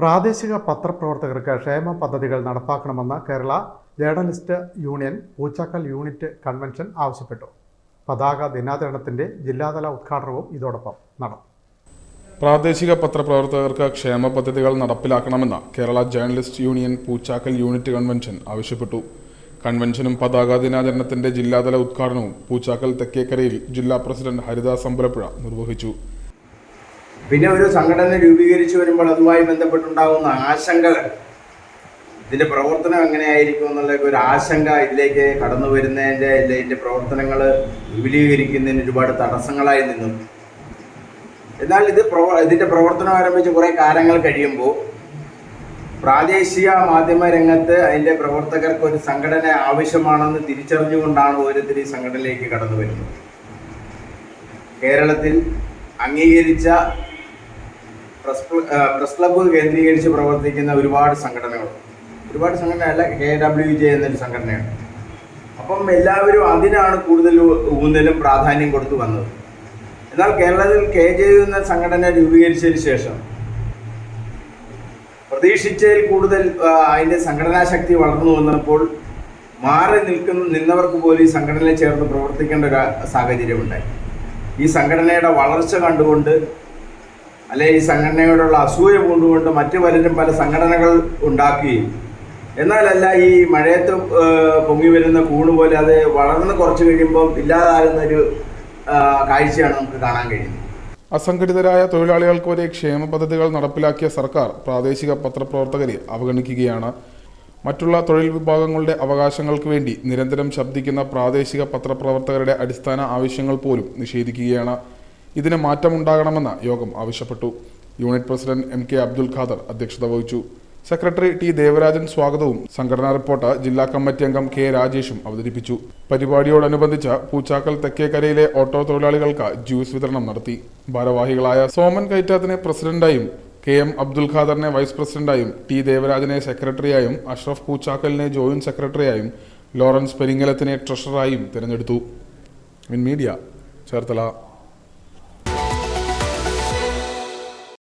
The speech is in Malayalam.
പ്രാദേശിക പത്രപ്രവർത്തകർക്ക് ക്ഷേമ പദ്ധതികൾ നടപ്പാക്കണമെന്ന് Kerala journalist union Poochakkal unit convention ആവശ്യപ്പെട്ടു. പതാക ദിനാചരണത്തിന്റെ ജില്ലാതല ഉദ്ഘാടനവും ഇതോടൊപ്പം നടന്നു. പ്രാദേശിക പത്രപ്രവർത്തകർക്ക് ക്ഷേമ പദ്ധതികൾ നടപ്പിലാക്കണമെന്ന് Kerala journalist union Poochakkal unit convention ആവശ്യപ്പെട്ടു. കൺവെൻഷനും പതാക ദിനാചരണത്തിന്റെ ജില്ലാതല ഉദ്ഘാടനവും പൂച്ചാക്കൽ തെക്കേക്കരയിൽ ജില്ലാ പ്രസിഡന്റ് ഹരിദാസ് അമ്പലപ്പുഴ നിർവഹിച്ചു. പിന്നെ ഒരു സംഘടന രൂപീകരിച്ചു വരുമ്പോൾ അതുമായി ബന്ധപ്പെട്ടുണ്ടാകുന്ന ആശങ്കകൾ. ഇതിന്റെ പ്രവർത്തനം എങ്ങനെയായിരിക്കും എന്നുള്ള ഒരു ആശങ്ക ഇതിലേക്ക് കടന്നു വരുന്നതിന്റെ ഇതിന്റെ പ്രവർത്തനങ്ങൾ വിപുലീകരിക്കുന്നതിന് ഒരുപാട് തടസ്സങ്ങളായി നിന്നു. എന്നാൽ ഇത് പ്രവ ഇതിന്റെ പ്രവർത്തനം ആരംഭിച്ച് കുറേ കാലങ്ങൾ കഴിയുമ്പോൾ പ്രാദേശിക മാധ്യമ രംഗത്ത് അതിന്റെ പ്രവർത്തകർക്ക് ഒരു സംഘടന ആവശ്യമാണെന്ന് തിരിച്ചറിഞ്ഞുകൊണ്ടാണ് ഓരോരുത്തർ ഈ സംഘടനയിലേക്ക് കടന്നു വരുന്നത്. കേരളത്തിൽ അംഗീകരിച്ച പ്രസ് പ്രസ് ക്ലബ്ബ് കേന്ദ്രീകരിച്ച് പ്രവർത്തിക്കുന്ന ഒരുപാട് സംഘടനകൾ. ഒരുപാട് സംഘടനയല്ല കെ ഡബ്ല്യു ജെ എന്നൊരു സംഘടനയാണ്. അപ്പം എല്ലാവരും അതിനാണ് കൂടുതൽ ഊന്നലും പ്രാധാന്യം കൊടുത്തു വന്നത്. എന്നാൽ കേരളത്തിൽ കെ ജെ എന്ന സംഘടന രൂപീകരിച്ചതിന് ശേഷം പ്രതീക്ഷിച്ചതിൽ കൂടുതൽ അതിന്റെ സംഘടനാ ശക്തി വളർന്നു വന്നപ്പോൾ മാറി നിൽക്കുന്ന നിന്നവർക്ക് പോലും ഈ സംഘടനയിൽ ചേർന്ന് പ്രവർത്തിക്കേണ്ട ഒരു സാഹചര്യമുണ്ടായി. ഈ സംഘടനയുടെ വളർച്ച കണ്ടുകൊണ്ട് അല്ലെ ഈ സംഘടനയോടുള്ള അസൂയ കൊണ്ടുകൊണ്ട് മറ്റു പലരും പല സംഘടനകൾ ഉണ്ടാക്കുകയും എന്നാലല്ല ഈ മഴയത്ത് പൊങ്ങി വരുന്ന കൂണ് പോലെ അത് വളർന്ന് കുറച്ച് കഴിയുമ്പോൾ ഇല്ലാതാകുന്ന ഒരു കാഴ്ചയാണ് നമുക്ക് കാണാൻ കഴിയുന്നത്. അസംഘടിതരായ തൊഴിലാളികൾക്ക് വരെ ക്ഷേമ പദ്ധതികൾ നടപ്പിലാക്കിയ സർക്കാർ പ്രാദേശിക പത്രപ്രവർത്തകരെ അവഗണിക്കുകയാണ്. മറ്റുള്ള തൊഴിൽ വിഭാഗങ്ങളുടെ അവകാശങ്ങൾക്ക് വേണ്ടി നിരന്തരം ശബ്ദിക്കുന്ന പ്രാദേശിക പത്രപ്രവർത്തകരുടെ അടിസ്ഥാന ആവശ്യങ്ങൾ പോലും നിഷേധിക്കുകയാണ്. ഇതിന് മാറ്റമുണ്ടാകണമെന്ന് യോഗം ആവശ്യപ്പെട്ടു. Unit president M K Abdul Khader അധ്യക്ഷത വഹിച്ചു. സെക്രട്ടറി ടി ദേവരാജൻ സ്വാഗതവും. സംഘടനാ റിപ്പോർട്ട് ജില്ലാ കമ്മിറ്റി അംഗം കെ രാജേഷും അവതരിപ്പിച്ചു. പരിപാടിയോടനുബന്ധിച്ച് പൂച്ചാക്കൽ തെക്കേക്കരയിലെ ഓട്ടോ തൊഴിലാളികൾക്ക് ജ്യൂസ് വിതരണം നടത്തി. ഭാരവാഹികളായ സോമൻ കൈറ്റാത്തിനെ പ്രസിഡന്റായും കെ എം അബ്ദുൽ ഖാദറിനെ വൈസ് പ്രസിഡന്റായും ടി ദേവരാജനെ സെക്രട്ടറിയായും അഷ്റഫ് പൂച്ചാക്കലിനെ ജോയിന്റ് സെക്രട്ടറിയായും ലോറൻസ് പെരിങ്ങലത്തിനെ ട്രഷററായും തിരഞ്ഞെടുത്തു. മീഡിയ ചേർത്തല.